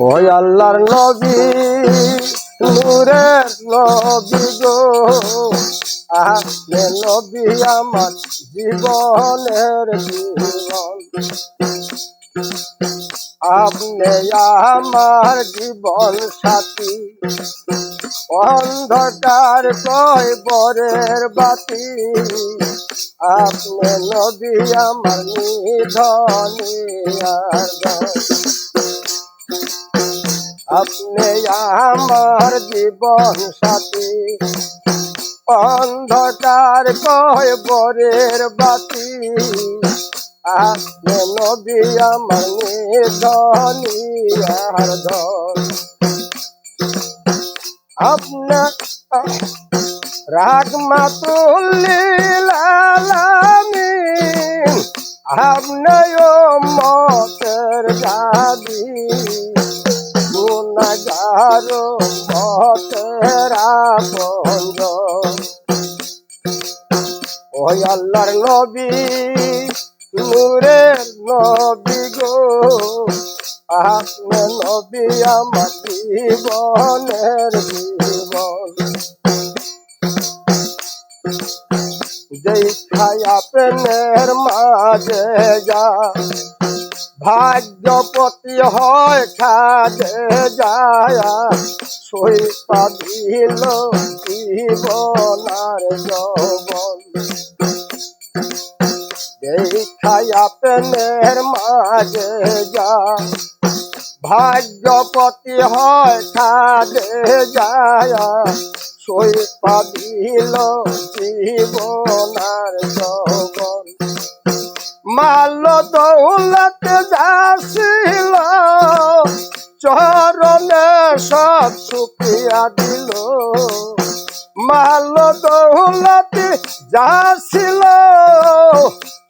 ওই আল্লাহর নবী, নূরের নবী গো। আপনি নবী আমার জীবনের জীবন। আপনি আমার জীবন সাথী। অন্ধকার কয় বরের বাতি। আপনি নবী আমার নিধনী আর দয়াল। আপনি আমার জীবন সাথী। অন্ধকার কয় বরের বাতি। আপনি নবী আমার নিধনী আর ধন। আপনার রাগ মাতুল্লিলালামি আপনার মতের দাবি গুণগার মতের আপঞ্জ ওই আল্লাহর নবী, নূরের নবী গো। আপনি নবী আমার জীবনের জীবন। যেই ছায়া প্রেমের মাঝে যা ভাগ্যপতি হয় খাদে যায়। সই পাবিল জীবনার যেই ছায়া প্রেমের মাঝে যা ভাগ্যপতি হয় খাদে যায়। সই পাবিল জীবনার যৌবন। মাল দৌলতে যাছিল চরণে সব সুপিয়া দিল। মাল দৌলতে যাছিল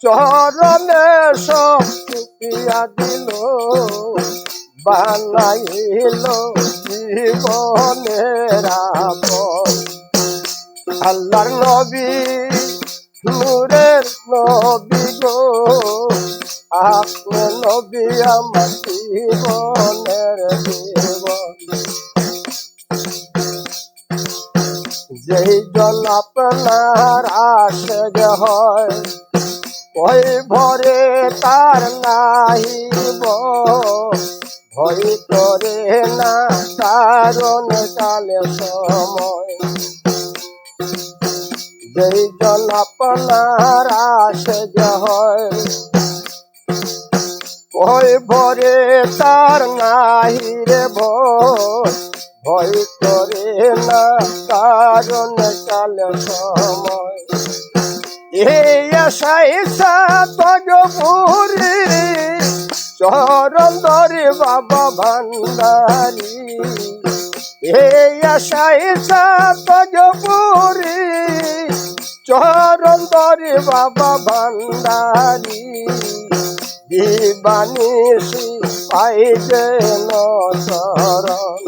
চরণে সব সুপিয়া দিল। বানাইল আপন। আল্লাহর নবী নূরের নবী গো আপনি নবী আমার জীবনের জীবন। যেই জন আপনার আসে হয়, ওই ভরে তার নাহিব। ভয় করে না কারণ কালে সময় যেই জন আপনার আসে যে ভরে তার নাহি রে ভয় করে না কারণ কালে সময়। এই চরণ ধরে বাবা ভান্ডারি। এই আশাই তজপুরি চরণ দরে বাবা ভান্ডারি। দিবানিসি পাই যেন চরণ।